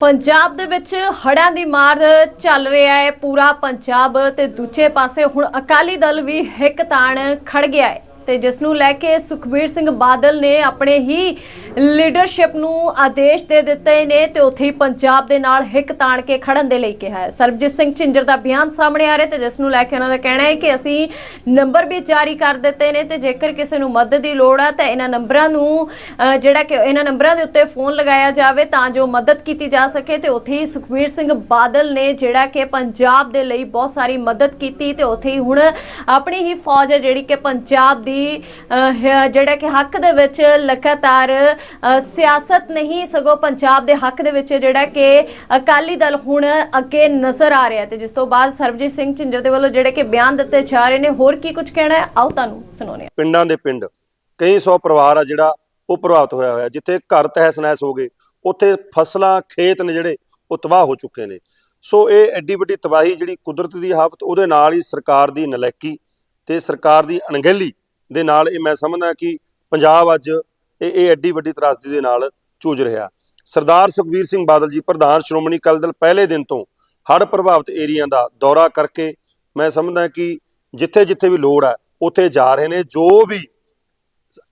ਪੰਜਾਬ ਦੇ ਵਿੱਚ ਹੜ੍ਹਾਂ ਦੀ ਮਾਰ ਚੱਲ ਰਿਹਾ ਹੈ, ਪੂਰਾ ਪੰਜਾਬ ਤੇ ਦੂਜੇ ਪਾਸੇ ਹੁਣ ਅਕਾਲੀ ਦਲ ਵੀ ਇੱਕ ਤਾਣ ਖੜ ਗਿਆ ਹੈ। ਤੇ ਜਿਸ ਨੂੰ ਲੈ ਕੇ ਸੁਖਬੀਰ ਸਿੰਘ ਬਾਦਲ ਨੇ ਆਪਣੇ ਹੀ ਲੀਡਰਸ਼ਿਪ ਨੂੰ ਆਦੇਸ਼ ਦੇ ਦਿੱਤੇ ਨੇ ਤੇ ਉੱਥੇ ਹੀ ਪੰਜਾਬ ਦੇ ਨਾਲ ਹਿੱਕ ਤਾਣ ਕੇ ਖੜਨ ਦੇ ਲਈ ਕਿਹਾ ਹੈ। ਸਰਬਜੀਤ ਸਿੰਘ ਝਿੰਜਰ ਦਾ ਬਿਆਨ ਸਾਹਮਣੇ ਆ ਰਿਹਾ ਤੇ ਜਿਸ ਨੂੰ ਲੈ ਕੇ ਉਹਨਾਂ ਦਾ ਕਹਿਣਾ ਹੈ ਕਿ ਅਸੀਂ ਨੰਬਰ ਵੀ ਜਾਰੀ ਕਰ ਦਿੱਤੇ ਨੇ ਤੇ ਜੇਕਰ ਕਿਸੇ ਨੂੰ ਮਦਦ ਦੀ ਲੋੜ ਹੈ ਤਾਂ ਇਹਨਾਂ ਨੰਬਰਾਂ ਨੂੰ ਜਿਹੜਾ ਕਿ ਇਹਨਾਂ ਨੰਬਰਾਂ ਦੇ ਉੱਤੇ ਫੋਨ ਲਗਾਇਆ ਜਾਵੇ ਤਾਂ ਜੋ ਮਦਦ ਕੀਤੀ ਜਾ ਸਕੇ ਤੇ ਉੱਥੇ ਹੀ ਸੁਖਬੀਰ ਸਿੰਘ ਬਾਦਲ ਨੇ ਜਿਹੜਾ ਕਿ ਪੰਜਾਬ ਦੇ ਲਈ ਬਹੁਤ ਸਾਰੀ ਮਦਦ ਕੀਤੀ ਤੇ ਉੱਥੇ ਹੀ ਹੁਣ ਆਪਣੀ ਹੀ ਫੌਜ ਹੈ ਜਿਹੜੀ ਕਿ ਪੰਜਾਬ ਦੀ ਹ- ਜਿਹੜਾ ਕਿ ਹੱਕ ਦੇ ਵਿੱਚ ਲਗਾਤਾਰ ਸਿਆਸਤ ਨਹੀਂ, ਸਗੋਂ ਪੰਜਾਬ ਦੇ ਹੱਕ ਦੇ ਵਿੱਚ ਜਿਹੜਾ ਕਿ ਅਕਾਲੀ ਦਲ ਹੁਣ ਅੱਗੇ ਨਜ਼ਰ ਆ ਰਿਹਾ ਤੇ ਜਿਸ ਤੋਂ ਬਾਅਦ ਸਰਬਜੀਤ ਸਿੰਘ ਝਿੰਜਰ ਦੇ ਵੱਲੋਂ ਜਿਹੜੇ ਕਿ ਬਿਆਨ ਦਿੱਤੇ ਜਾ ਰਹੇ ਨੇ, ਹੋਰ ਕੀ ਕੁਝ ਕਹਿਣਾ ਹੈ? ਆਓ ਤੁਹਾਨੂੰ ਸੁਣਾਉਂਦੇ ਪਿੰਡਾਂ ਦੇ ਪਿੰਡ, ਕਈ ਸੌ ਪਰਿਵਾਰ ਆ ਜਿਹੜਾ ਉਹ ਪ੍ਰਭਾਵਿਤ ਹੋਇਆ ਹੋਇਆ। ਜਿੱਥੇ ਘਰ ਤਹਿਸ ਨਹਿਸ ਹੋ ਗਏ, ਉੱਥੇ ਫਸਲਾਂ, ਖੇਤ ਨੇ ਜਿਹੜੇ, ਉਹ ਤਬਾਹ ਹੋ ਚੁੱਕੇ ਨੇ। ਸੋ ਇਹ ਐਡੀ ਵੱਡੀ ਤਬਾਹੀ ਜਿਹੜੀ ਕੁਦਰਤ ਦੀ ਆਫਤ ਉਹਦੇ ਨਾਲ ਹੀ ਸਰਕਾਰ ਦੀ ਨਲੈਕੀ ਤੇ ਸਰਕਾਰ ਦੀ ਅਣਗਹਿਲੀ ਦੇ ਨਾਲ ਇਹ ਮੈਂ ਸਮਝਦਾ ਕਿ ਪੰਜਾਬ ਅੱਜ ਇਹ ਇਹ ਐਡੀ ਵੱਡੀ ਤਰਾਸਦੀ ਦੇ ਨਾਲ ਜੂਝ ਰਿਹਾ। ਸਰਦਾਰ ਸੁਖਬੀਰ ਸਿੰਘ ਬਾਦਲ ਜੀ, ਪ੍ਰਧਾਨ ਸ਼੍ਰੋਮਣੀ ਅਕਾਲੀ ਦਲ ਪਹਿਲੇ ਦਿਨ ਤੋਂ ਹੜ੍ਹ ਪ੍ਰਭਾਵਿਤ ਏਰੀਆ ਦਾ ਦੌਰਾ ਕਰਕੇ ਮੈਂ ਸਮਝਦਾ ਕਿ ਜਿੱਥੇ ਜਿੱਥੇ ਵੀ ਲੋੜ ਹੈ ਉੱਥੇ ਜਾ ਰਹੇ ਨੇ। ਜੋ ਵੀ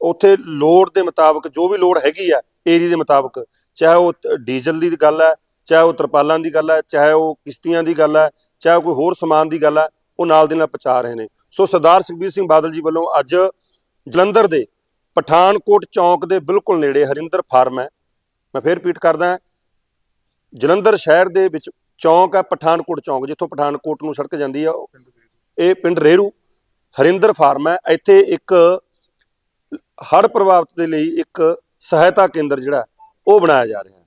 ਉੱਥੇ ਲੋੜ ਦੇ ਮੁਤਾਬਕ, ਜੋ ਵੀ ਲੋੜ ਹੈਗੀ ਆ ਏਰੀਆ ਦੇ ਮੁਤਾਬਕ, ਚਾਹੇ ਉਹ ਡੀਜ਼ਲ ਦੀ ਗੱਲ ਹੈ ਚਾਹੇ ਉਹ ਤਰਪਾਲਾਂ ਦੀ ਗੱਲ ਹੈ ਚਾਹੇ ਉਹ ਕਿਸ਼ਤੀਆਂ ਦੀ ਗੱਲ ਹੈ ਚਾਹੇ ਕੋਈ ਹੋਰ ਸਮਾਨ ਦੀ ਗੱਲ ਹੈ ਉਹ ਨਾਲ ਦੀ ਨਾਲ ਪਹੁੰਚਾ ਰਹੇ ਨੇ। ਸੋ ਸਰਦਾਰ ਸੁਖਬੀਰ ਸਿੰਘ ਬਾਦਲ ਜੀ ਵੱਲੋਂ ਅੱਜ ਜਲੰਧਰ ਦੇ ਪਠਾਨਕੋਟ ਚੌਂਕ ਦੇ ਬਿਲਕੁਲ ਨੇੜੇ ਹਰਿੰਦਰ ਫਾਰਮ ਹੈ। ਮੈਂ ਫੇਰ ਰਿਪੀਟ ਕਰਦਾ ਜਲੰਧਰ ਸ਼ਹਿਰ ਦੇ ਵਿੱਚ ਚੌਂਕ ਹੈ, ਪਠਾਨਕੋਟ ਚੌਂਕ, ਜਿੱਥੋਂ ਪਠਾਨਕੋਟ ਨੂੰ ਸੜਕ ਜਾਂਦੀ ਆ ਉਹ- ਇਹ ਪਿੰਡ ਰੇਰੂ, ਹਰਿੰਦਰ ਫਾਰਮ ਹੈ। ਇੱਥੇ ਇੱਕ ਹੜ੍ਹ ਪ੍ਰਭਾਵਿਤ ਦੇ ਲਈ ਇੱਕ ਸਹਾਇਤਾ ਕੇਂਦਰ ਜਿਹੜਾ, ਉਹ ਬਣਾਇਆ ਜਾ ਰਿਹਾ ਹੈ।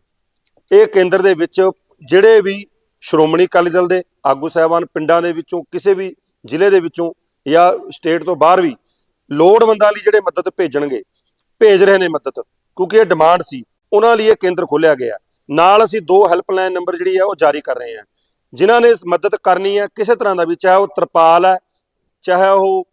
ਇਹ ਕੇਂਦਰ ਦੇ ਵਿੱਚ ਜਿਹੜੇ ਵੀ ਸ਼੍ਰੋਮਣੀ ਅਕਾਲੀ ਦਲ ਦੇ ਆਗੂ ਸਾਹਿਬਾਨ ਪਿੰਡਾਂ ਦੇ ਵਿੱਚੋਂ, ਕਿਸੇ ਵੀ ਜ਼ਿਲ੍ਹੇ ਦੇ ਵਿੱਚੋਂ ਜਾਂ ਸਟੇਟ ਤੋਂ ਬਾਹਰ ਵੀ ਲੋੜਵੰਦਾਂ ਲਈ ਜਿਹੜੇ ਮਦਦ ਭੇਜਣਗੇ, ਭੇਜ ਰਹੇ ਨੇ ਮਦਦ, ਕਿਉਂਕਿ ਇਹ ਡਿਮਾਂਡ ਸੀ, ਉਹਨਾਂ ਲਈ ਇਹ ਕੇਂਦਰ ਖੋਲ੍ਹਿਆ ਗਿਆ। ਨਾਲ ਅਸੀਂ ਦੋ ਹੈਲਪਲਾਈਨ ਨੰਬਰ ਜਿਹੜੀ ਹੈ ਉਹ ਜਾਰੀ ਕਰ ਰਹੇ ਹਾਂ। ਜਿਨ੍ਹਾਂ ਨੇ ਮਦਦ ਕਰਨੀ ਹੈ, ਕਿਸੇ ਤਰ੍ਹਾਂ ਦਾ ਵੀ, ਚਾਹੇ ਉਹ ਤਰਪਾਲ ਹੈ, ਚਾਹੇ ਉਹ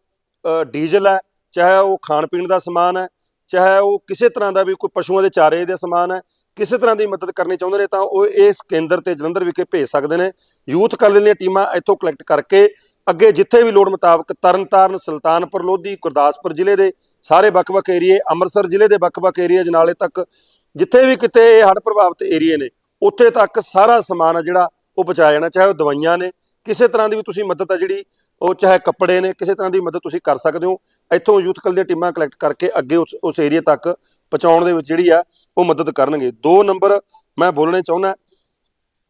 ਡੀਜ਼ਲ ਹੈ, ਚਾਹੇ ਉਹ ਖਾਣ ਪੀਣ ਦਾ ਸਮਾਨ ਹੈ, ਚਾਹੇ ਉਹ ਕਿਸੇ ਤਰ੍ਹਾਂ ਦਾ ਵੀ ਕੋਈ ਪਸ਼ੂਆਂ ਦੇ ਚਾਰੇ ਦੇ ਸਮਾਨ ਹੈ ਕਿਸੇ ਤਰ੍ਹਾਂ ਦੀ ਮਦਦ ਕਰਨੀ ਚਾਹੁੰਦੇ ਨੇ ਤਾਂ ਉਹ ਇਸ ਕੇਂਦਰ ਤੇ ਜਲੰਧਰ ਵਿਖੇ ਭੇਜ ਸਕਦੇ ਨੇ। ਯੂਥ ਅਕਾਲੀ ਦੀਆਂ ਟੀਮਾਂ ਇੱਥੋਂ ਕਲੈਕਟ ਕਰਕੇ ਅੱਗੇ ਜਿੱਥੇ ਵੀ ਲੋੜ ਮੁਤਾਬਕ ਤਰਨਤਾਰਨ, ਸੁਲਤਾਨਪੁਰ, ਲੋਧੀ, ਗੁਰਦਾਸਪੁਰ ਜ਼ਿਲ੍ਹੇ ਦੇ ਸਾਰੇ ਵੱਖ-ਵੱਖ ਏਰੀਏ, ਅੰਮ੍ਰਿਤਸਰ ਜ਼ਿਲ੍ਹੇ ਦੇ ਵੱਖ-ਵੱਖ ਏਰੀਏ ਜਨਾਲੇ ਤੱਕ ਜਿੱਥੇ ਵੀ ਕਿਤੇ ਇਹ ਹੜ੍ਹ ਪ੍ਰਭਾਵਿਤ ਏਰੀਏ ਨੇ, ਉੱਥੇ ਤੱਕ ਸਾਰਾ ਸਮਾਨ ਆ ਜਿਹੜਾ ਉਹ ਪਹੁੰਚਾਇਆ ਜਾਣਾ, ਚਾਹੇ ਉਹ ਦਵਾਈਆਂ ਨੇ, ਕਿਸੇ ਤਰ੍ਹਾਂ ਦੀ ਵੀ ਤੁਸੀਂ ਮਦਦ ਆ ਜਿਹੜੀ ਉਹ ਚਾਹੇ ਕੱਪੜੇ ਨੇ, ਕਿਸੇ ਤਰ੍ਹਾਂ ਦੀ ਮਦਦ ਤੁਸੀਂ ਕਰ ਸਕਦੇ ਹੋ। ਇੱਥੋਂ ਯੂਥ ਕਲ ਦੀਆਂ ਟੀਮਾਂ ਕਲੈਕਟ ਕਰਕੇ ਅੱਗੇ ਉਸ ਉਸ ਏਰੀਆ ਤੱਕ ਪਹੁੰਚਾਉਣ ਦੇ ਵਿੱਚ ਜਿਹੜੀ ਆ, ਉਹ ਮਦਦ ਕਰਨਗੇ। ਦੋ ਨੰਬਰ ਮੈਂ ਬੋਲਣੇ ਚਾਹੁੰਦਾ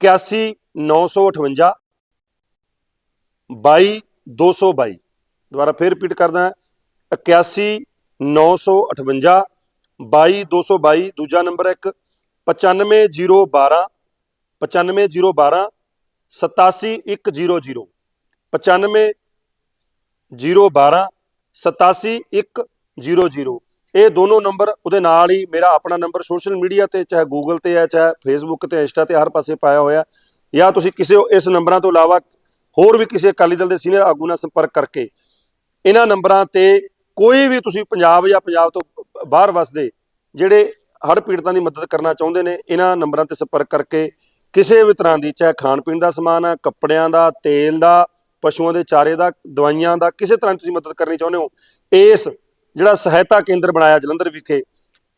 81958 22222 ਦੁਬਾਰਾ ਫੇਰ ਰਿਪੀਟ ਕਰਦਾ 81958 22222 ਦੂਜਾ ਨੰਬਰ ਹੈ ਇੱਕ 95012 95012 87100 95012 87100 ਇਹ ਦੋਨੋਂ ਨੰਬਰ ਉਹਦੇ ਨਾਲ ਹੀ ਮੇਰਾ ਆਪਣਾ ਨੰਬਰ ਸੋਸ਼ਲ ਮੀਡੀਆ ਤੇ, ਚਾਹੇ ਗੂਗਲ ਤੇ ਹੈ, ਚਾਹੇ ਫੇਸਬੁੱਕ ਤੇ, ਇੰਸਟਾ ਤੇ ਹਰ ਪਾਸੇ ਪਾਇਆ ਹੋਇਆ। ਜਾਂ ਤੁਸੀਂ ਕਿਸੇ ਇਸ ਨੰਬਰਾਂ ਤੋਂ ਇਲਾਵਾ ਹੋਰ ਵੀ ਕਿਸੇ ਅਕਾਲੀ ਦਲ ਦੇ ਸੀਨੀਅਰ ਆਗੂ ਨਾਲ ਸੰਪਰਕ ਕਰਕੇ ਇਹਨਾਂ ਨੰਬਰਾਂ ਤੇ ਕੋਈ ਵੀ ਤੁਸੀਂ ਪੰਜਾਬ ਜਾਂ ਪੰਜਾਬ ਤੋਂ ਬਾਹਰ ਵਸਦੇ, ਜਿਹੜੇ ਹੜ੍ਹ ਪੀੜਤਾਂ ਦੀ ਮਦਦ ਕਰਨਾ ਚਾਹੁੰਦੇ ਨੇ, ਇਹਨਾਂ ਨੰਬਰਾਂ ਤੇ ਸੰਪਰਕ ਕਰਕੇ ਕਿਸੇ ਵੀ ਤਰ੍ਹਾਂ ਦੀ, ਚਾਹੇ ਖਾਣ ਪੀਣ ਦਾ ਸਮਾਨ ਹੈ ਕੱਪੜਿਆਂ ਦਾ, ਤੇਲ ਦਾ, ਪਸ਼ੂਆਂ ਦੇ ਚਾਰੇ ਦਾ, ਦਵਾਈਆਂ ਦਾ, ਕਿਸੇ ਤਰ੍ਹਾਂ ਦੀ ਤੁਸੀਂ ਮਦਦ ਕਰਨੀ ਚਾਹੁੰਦੇ ਹੋ, ਇਸ ਜਿਹੜਾ ਸਹਾਇਤਾ ਕੇਂਦਰ ਬਣਾਇਆ ਜਲੰਧਰ ਵਿਖੇ,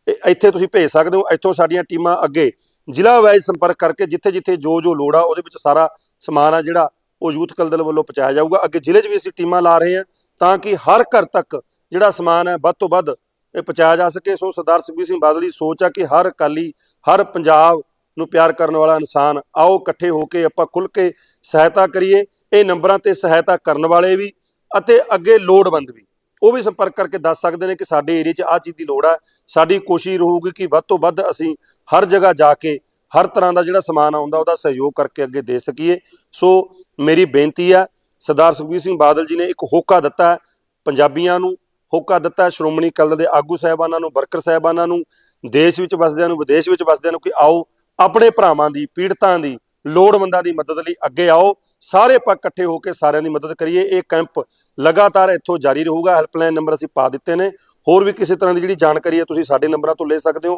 ਇਹ ਇੱਥੇ ਤੁਸੀਂ ਭੇਜ ਸਕਦੇ ਹੋ, ਇੱਥੋਂ ਸਾਡੀਆਂ ਟੀਮਾਂ ਅੱਗੇ ਜ਼ਿਲ੍ਹਾ ਵਾਈਜ਼ ਸੰਪਰਕ ਕਰਕੇ ਜਿੱਥੇ ਜਿੱਥੇ ਜੋ ਜੋ ਲੋੜ ਆ ਉਹਦੇ ਵਿੱਚ ਸਾਰਾ ਸਮਾਨ ਆ ਜਿਹੜਾ ਉਹ ਯੂਥ ਕਲ ਦਲ ਵੱਲੋਂ ਪਹੁੰਚਾਇਆ ਜਾਊਗਾ। ਅੱਗੇ ਜ਼ਿਲ੍ਹੇ 'ਚ ਵੀ ਅਸੀਂ ਟੀਮਾਂ ਲਾ ਰਹੇ ਹਾਂ ਤਾਂ ਕਿ ਹਰ ਘਰ ਤੱਕ ਜਿਹੜਾ ਸਮਾਨ ਹੈ ਵੱਧ ਤੋਂ ਵੱਧ ਇਹ ਪਹੁੰਚਾਇਆ ਜਾ ਸਕੇ। ਸੋ ਸਰਦਾਰ ਸੁਖਬੀਰ ਸਿੰਘ ਬਾਦਲ ਦੀ ਸੋਚ ਆ ਕਿ ਹਰ ਅਕਾਲੀ, ਹਰ ਪੰਜਾਬ ਨੂੰ ਪਿਆਰ ਕਰਨ ਵਾਲਾ ਇਨਸਾਨ ਆਓ, ਇਕੱਠੇ ਹੋ ਕੇ ਆਪਾਂ ਖੁੱਲ ਕੇ ਸਹਾਇਤਾ ਕਰੀਏ। ਇਹ ਨੰਬਰਾਂ ਤੇ ਸਹਾਇਤਾ ਕਰਨ ਵਾਲੇ ਵੀ ਅਤੇ ਅੱਗੇ ਲੋੜਵੰਦ ਵੀ। ਉਹ ਵੀ ਸੰਪਰਕ ਕਰਕੇ ਦੱਸ ਸਕਦੇ ਨੇ ਕਿ ਸਾਡੇ ਏਰੀਆ 'ਚ ਆਹ ਚੀਜ਼ ਦੀ ਲੋੜ ਹੈ ਸਾਡੀ ਕੋਸ਼ਿਸ਼ ਰਹੂਗੀ ਕਿ ਵੱਧ ਤੋਂ ਵੱਧ ਅਸੀਂ ਹਰ ਜਗ੍ਹਾ ਜਾ ਕੇ ਹਰ ਤਰ੍ਹਾਂ ਦਾ ਜਿਹੜਾ ਸਮਾਨ ਆਉਂਦਾ ਉਹਦਾ ਸਹਿਯੋਗ ਕਰਕੇ ਅੱਗੇ ਦੇ ਸਕੀਏ। ਸੋ ਮੇਰੀ ਬੇਨਤੀ ਹੈ ਸਰਦਾਰ ਸੁਖਬੀਰ ਸਿੰਘ ਬਾਦਲ ਜੀ ਨੇ ਇੱਕ ਹੋਕਾ ਦਿੱਤਾ ਪੰਜਾਬੀਆਂ ਨੂੰ। ਹੋਕਾ ਦਿੱਤਾ ਸ਼੍ਰੋਮਣੀ ਅਕਾਲੀ ਦਲ ਦੇ ਆਗੂ ਸਾਹਿਬਾਨਾਂ ਨੂੰ, ਵਰਕਰ ਸਾਹਿਬਾਨਾਂ ਨੂੰ, ਦੇਸ਼ ਵਿੱਚ ਵਸਦਿਆਂ ਨੂੰ, ਵਿਦੇਸ਼ ਵਿੱਚ ਵਸਦਿਆਂ ਨੂੰ ਕਿ ਆਓ ਆਪਣੇ ਭਰਾਵਾਂ ਦੀ, ਪੀੜਤਾਂ ਦੀ, ਲੋੜਵੰਦਾਂ ਦੀ ਮਦਦ ਲਈ ਅੱਗੇ ਆਓ। ਸਾਰੇ ਆਪਾਂ ਇਕੱਠੇ ਹੋ ਕੇ ਸਾਰਿਆਂ ਦੀ ਮਦਦ ਕਰੀਏ। ਇਹ ਕੈਂਪ ਲਗਾਤਾਰ ਇੱਥੋਂ ਜਾਰੀ ਰਹੂਗਾ। ਹੈਲਪਲਾਈਨ ਨੰਬਰ ਅਸੀਂ ਪਾ ਦਿੱਤੇ ਨੇ। ਹੋਰ ਵੀ ਕਿਸੇ ਤਰ੍ਹਾਂ ਦੀ ਜਿਹੜੀ ਜਾਣਕਾਰੀ ਹੈ, ਤੁਸੀਂ ਸਾਡੇ ਨੰਬਰਾਂ ਤੋਂ ਲੈ ਸਕਦੇ ਹੋ।